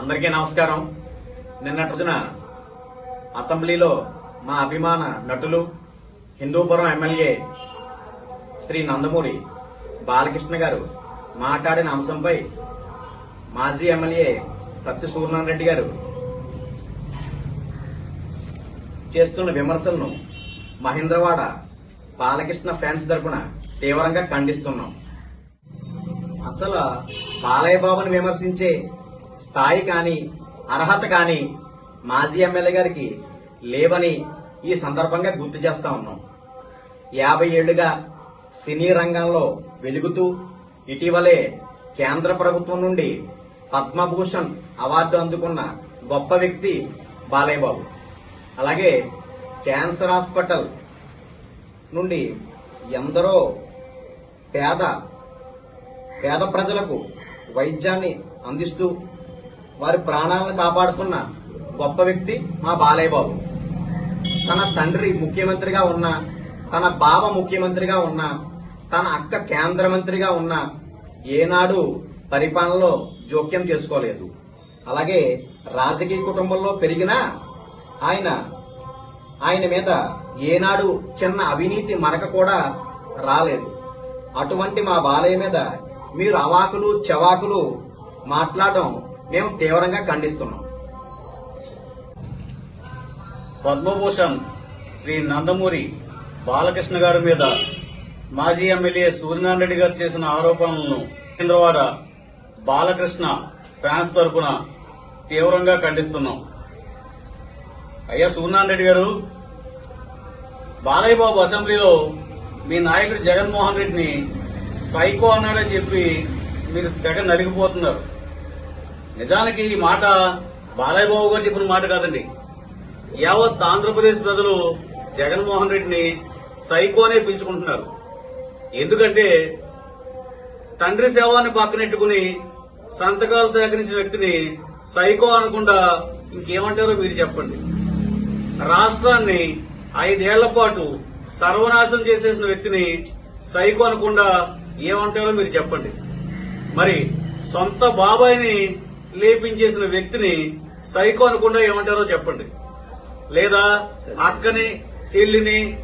అందరికీ నమస్కారం. నిన్నటి రోజున అసెంబ్లీలో మా అభిమాన నటులు హిందూపురం ఎమ్మెల్యే శ్రీ నందమూరి బాలకృష్ణ గారు మాట్లాడిన అంశంపై మాజీ ఎమ్మెల్యే సత్య రెడ్డి గారు చేస్తున్న విమర్శలను మహేంద్రవాడ బాలకృష్ణ ఫ్యాన్స్ తరపున తీవ్రంగా ఖండిస్తున్నాం. అసలు బాలయ్య బాబుని విమర్శించే స్థాయి కానీ అర్హత కానీ మాజీ ఎమ్మెల్యే గారికి లేవని ఈ సందర్భంగా గుర్తు చేస్తా ఉన్నాం. యాభై ఏళ్ళుగా సినీ రంగంలో వెలుగుతూ ఇటీవలే కేంద్ర ప్రభుత్వం నుండి పద్మభూషణ్ అవార్డు అందుకున్న గొప్ప వ్యక్తి బాలయ్యబాబు అలాగే క్యాన్సర్ హాస్పిటల్ నుండి ఎందరో పేద పేద ప్రజలకు వైద్యాన్ని అందిస్తూ వారి ప్రాణాలను కాపాడుతున్న గొప్ప వ్యక్తి మా బాలయ్య బాబు. తన తండ్రి ముఖ్యమంత్రిగా ఉన్న తన బావ ముఖ్యమంత్రిగా ఉన్న తన అక్క కేంద్ర మంత్రిగా ఉన్న ఏనాడు పరిపాలనలో జోక్యం చేసుకోలేదు. అలాగే రాజకీయ కుటుంబంలో పెరిగినా ఆయన ఆయన మీద ఏనాడు చిన్న అవినీతి మరక కూడా రాలేదు. అటువంటి మా బాలయ్య మీద మీరు అవాకులు చెవాకులు మాట్లాడడం మేము తీవ్రంగా ఖండిస్తున్నాం. పద్మభూషణ్ శ్రీ నందమూరి బాలకృష్ణ గారి మీద మాజీ ఎమ్మెల్యే సూర్యనారాయణ రెడ్డి గారు చేసిన ఆరోపణలను కేంద్రవాడ బాలకృష్ణ ఫ్యాన్స్ తరపున తీవ్రంగా ఖండిస్తున్నాం. అయ్యా సూర్యనారాయణ రెడ్డి గారు బాలయ్య బాబు అసెంబ్లీలో మీ నాయకుడు జగన్మోహన్ రెడ్డిని సైకో అన్నాడని చెప్పి మీరు తెగ నలిగిపోతున్నారు. నిజానికి ఈ మాట బాలయ్య బాబు గారు చెప్పిన మాట కాదండి. యావత్ ఆంధ్రప్రదేశ్ ప్రజలు జగన్మోహన్ రెడ్డిని సైకోనే పిలుచుకుంటున్నారు. ఎందుకంటే తండ్రి సేవాన్ని పక్కనెట్టుకుని సంతకాలు సేకరించిన వ్యక్తిని సైకో అనకుండా ఇంకేమంటారో మీరు చెప్పండి. రాష్ట్రాన్ని ఐదేళ్ళ పాటు సర్వనాశనం చేసేసిన వ్యక్తిని సైకో అనకుండా ఏమంటారో మీరు చెప్పండి. మరి సొంత బాబాయిని లేపించేసిన వ్యక్తిని సైకో అనకుండా ఏమంటారో చెప్పండి. లేదా అక్కని చెల్లిని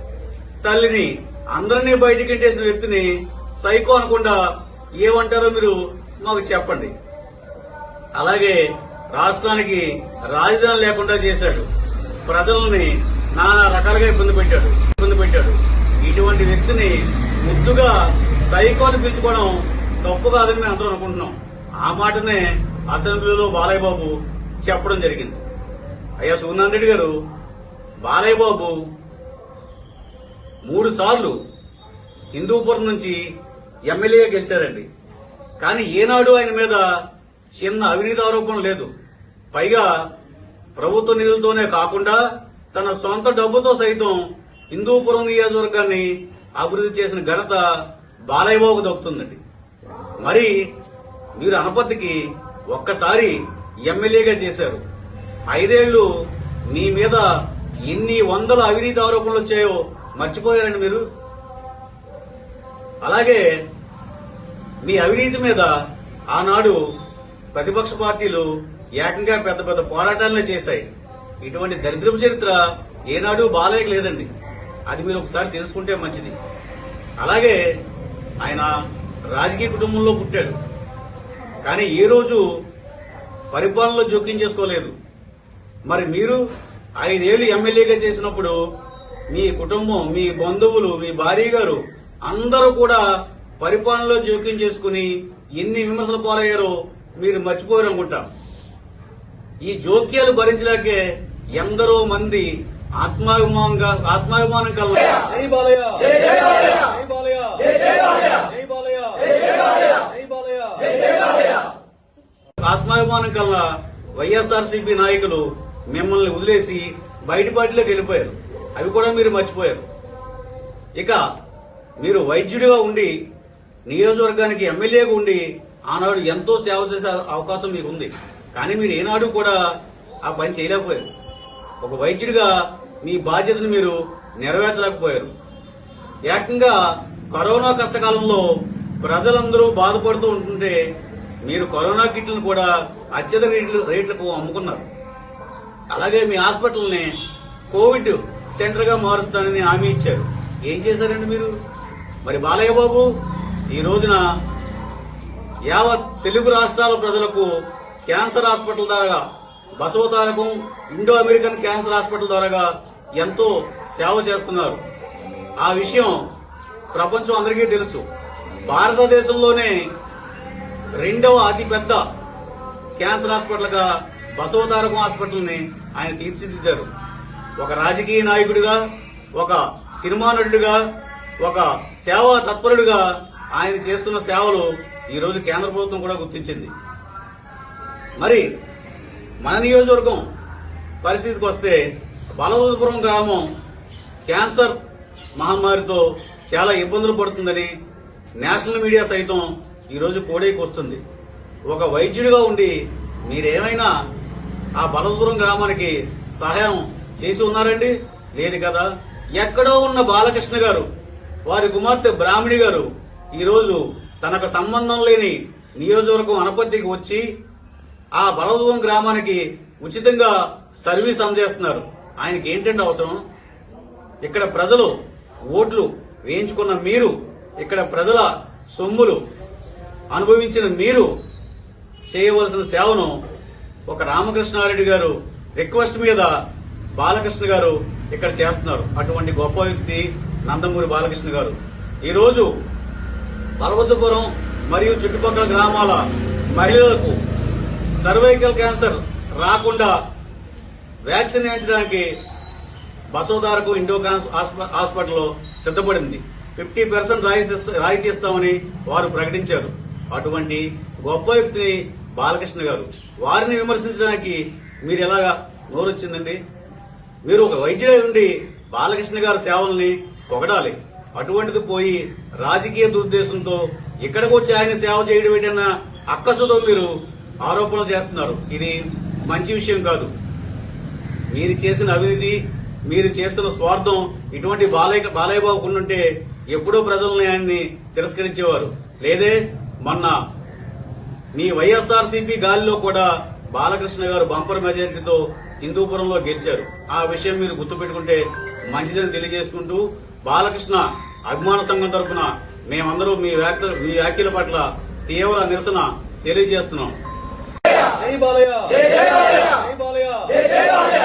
తల్లిని అందరినీ బయటికి ఇంటేసిన వ్యక్తిని సైకో అనకుండా ఏమంటారో మీరు మాకు చెప్పండి. అలాగే రాష్ట్రానికి రాజధాని లేకుండా చేశాడు. ప్రజల్ని నానా రకాలుగా ఇబ్బంది పెట్టాడు. ఇబ్బంది పెట్టాడు. ఇటువంటి వ్యక్తిని ముద్దుగా సైకోని పిలుచుకోవడం తప్పు కాదని మేము అందరూ అనుకుంటున్నాం. ఆ మాటనే అసెంబ్లీలో బాలయ్య బాబు చెప్పడం జరిగింది. అయ్యా సూర్యనారాయణ రెడ్డి గారు బాలయ్య బాబు మూడు సార్లు హిందూపురం నుంచి ఎమ్మెల్యేగా గెలిచారండి. కానీ ఏనాడు ఆయన మీద చిన్న అవినీతి ఆరోపణ లేదు. పైగా ప్రభుత్వ నిధులతోనే కాకుండా తన సొంత డబ్బుతో సైతం హిందూపురం నియోజకవర్గాన్ని అభివృద్ధి చేసిన ఘనత బాలయ్య బాబుకు దక్కుతుందండి మరి మీరు అనపత్తికి ఒక్కసారి ఎమ్మెల్యేగా చేశారు. ఐదేళ్ళు మీ మీద ఎన్ని వందల అవినీతి ఆరోపణలు వచ్చాయో మర్చిపోయారండి మీరు? అలాగే మీ అవినీతి మీద ఆనాడు ప్రతిపక్ష పార్టీలు ఏకంగా పెద్ద పెద్ద పోరాటాలనే చేశాయి. ఇటువంటి దరిద్రపు చరిత్ర ఏనాడు బాలయ్యకు లేదండి అది మీరు ఒకసారి తెలుసుకుంటే మంచిది. అలాగే ఆయన రాజకీయ కుటుంబంలో పుట్టాడు. కానీ ఏ రోజు పరిపాలనలో జోక్యం చేసుకోలేదు. మరి మీరు ఐదేళ్ళు ఎమ్మెల్యేగా చేసినప్పుడు మీ కుటుంబం మీ బంధువులు మీ భార్య గారు అందరూ కూడా పరిపాలనలో జోక్యం చేసుకుని ఎన్ని విమర్శలు పాలయ్యారో మీరు మర్చిపోయారు అనుకుంటా ఈ జోక్యాలు భరించలేకే ఎందరో మంది ఆత్మాభిమానంగా ఆత్మాభిమానం కల జై బాలయ్య! జై బాలయ్య! జై బాలయ్య జై బాలయ్య ఆత్మాభిమానం కల వైఎస్ఆర్సీపీ నాయకులు మిమ్మల్ని వదిలేసి బయట పార్టీలోకి వెళ్ళిపోయారు. అవి కూడా మీరు మర్చిపోయారు. ఇక మీరు వైద్యుడిగా ఉండి నియోజకవర్గానికి ఎమ్మెల్యేగా ఉండి ఆనాడు ఎంతో సేవ చేసే అవకాశం మీకు ఉంది కానీ మీరు ఏనాడు కూడా ఆ పని చేయలేకపోయారు. ఒక వైద్యుడిగా మీ బాధ్యతను మీరు నెరవేర్చలేకపోయారు. ఏకంగా కరోనా కష్టకాలంలో ప్రజలందరూ బాధపడుతూ ఉంటుంటే మీరు కరోనా కిట్లను కూడా అత్యధిక రేట్లు రేట్లకు అమ్ముకున్నారు. అలాగే మీ హాస్పిటల్ని కోవిడ్ సెంటర్గా మారుస్తానని హామీ ఇచ్చారు. ఏం చేశారండి మీరు? మరి బాలయ్య బాబు ఈ రోజున యావత్ తెలుగు రాష్ట్రాల ప్రజలకు క్యాన్సర్ హాస్పిటల్ ద్వారా Basavatarakam Indo American cancer hospital ద్వారా ఎంతో సేవ చేస్తున్నారు. ఆ విషయం ప్రపంచం అందరికీ తెలుసు. భారతదేశంలోనే రెండవ అతిపెద్ద క్యాన్సర్ హాస్పిటల్గా బసవతారకం హాస్పిటల్ని ఆయన తీర్చిదిద్దారు. ఒక రాజకీయ నాయకుడిగా ఒక సినిమా నటుడిగా ఒక సేవా తత్పరుడిగా ఆయన చేస్తున్న సేవలు ఈ రోజు కేంద్ర ప్రభుత్వం కూడా గుర్తించింది. మరి మన నియోజకవర్గం పరిస్థితికి వస్తే బలవదపురం గ్రామం క్యాన్సర్ మహమ్మారితో చాలా ఇబ్బందులు పడుతుందని నేషనల్ మీడియా సైతం ఈరోజు కోడేకి వస్తుంది. ఒక వైద్యుడిగా ఉండి మీరేమైనా ఆ బలదూరం గ్రామానికి సహాయం చేసి ఉన్నారండి? లేదు కదా? ఎక్కడో ఉన్న బాలకృష్ణ గారు వారి కుమార్తె బ్రాహ్మణి గారు ఈ రోజు తనకు సంబంధం లేని నియోజకవర్గం అనపర్తికి వచ్చి ఆ బలదూరం గ్రామానికి ఉచితంగా సర్వీస్ అందజేస్తున్నారు. ఆయనకి ఏంటంటే అవసరం? ఇక్కడ ప్రజలు ఓట్లు వేయించుకున్న మీరు ఇక్కడ ప్రజల సొమ్ములు అనుభవించిన మీరు చేయవలసిన సేవను ఒక రామకృష్ణారెడ్డి గారు రిక్వెస్ట్ మీద బాలకృష్ణ గారు ఇక్కడ చేస్తున్నారు. అటువంటి గొప్ప వ్యక్తి నందమూరి బాలకృష్ణ గారు. ఈరోజు రోజు బలవంతపురం మరియు చుట్టుపక్కల గ్రామాల మహిళలకు సర్వైకల్ క్యాన్సర్ రాకుండా వ్యాక్సిన్ వేయించడానికి బసోదారకు ఇండో హాస్పిటల్లో సిద్ధపడింది. ఫిఫ్టీ పర్సెంట్ రాయితీ ఇస్తామని వారు ప్రకటించారు. అటువంటి గొప్ప వ్యక్తిని బాలకృష్ణ గారు. వారిని విమర్శించడానికి మీరు ఎలాగా నోరొచ్చిందండి? మీరు ఒక వైద్యుడై ఉండి బాలకృష్ణ గారి సేవల్ని పొగడాలి. అటువంటిది పోయి రాజకీయ దురుద్దేశంతో ఇక్కడికి వచ్చి ఆయన సేవ చేయడం ఏంటన్న అక్కసుతో మీరు ఆరోపణలు చేస్తున్నారు. ఇది మంచి విషయం కాదు. మీరు చేసిన అవినీతి మీరు చేస్తున్న స్వార్థం ఇటువంటి బాలయ్య బాలయ్య బాబుకు ఎప్పుడో ప్రజల్ని ఆయన్ని తిరస్కరించేవారు. లేదే మొన్న మీ వైఎస్ఆర్సీపీ గాలిలో కూడా బాలకృష్ణ గారు బంపర్ మెజారిటీతో హిందూపురంలో గెలిచారు. ఆ విషయం మీరు గుర్తుపెట్టుకుంటే మంచిదని తెలియజేసుకుంటూ బాలకృష్ణ అభిమాన సంఘం తరపున మేమందరూ మీ మీ వ్యాఖ్యల పట్ల తీవ్ర నిరసన తెలియజేస్తున్నాం. జై బాలయ్య! జై బాలయ్య! జై బాలయ్య!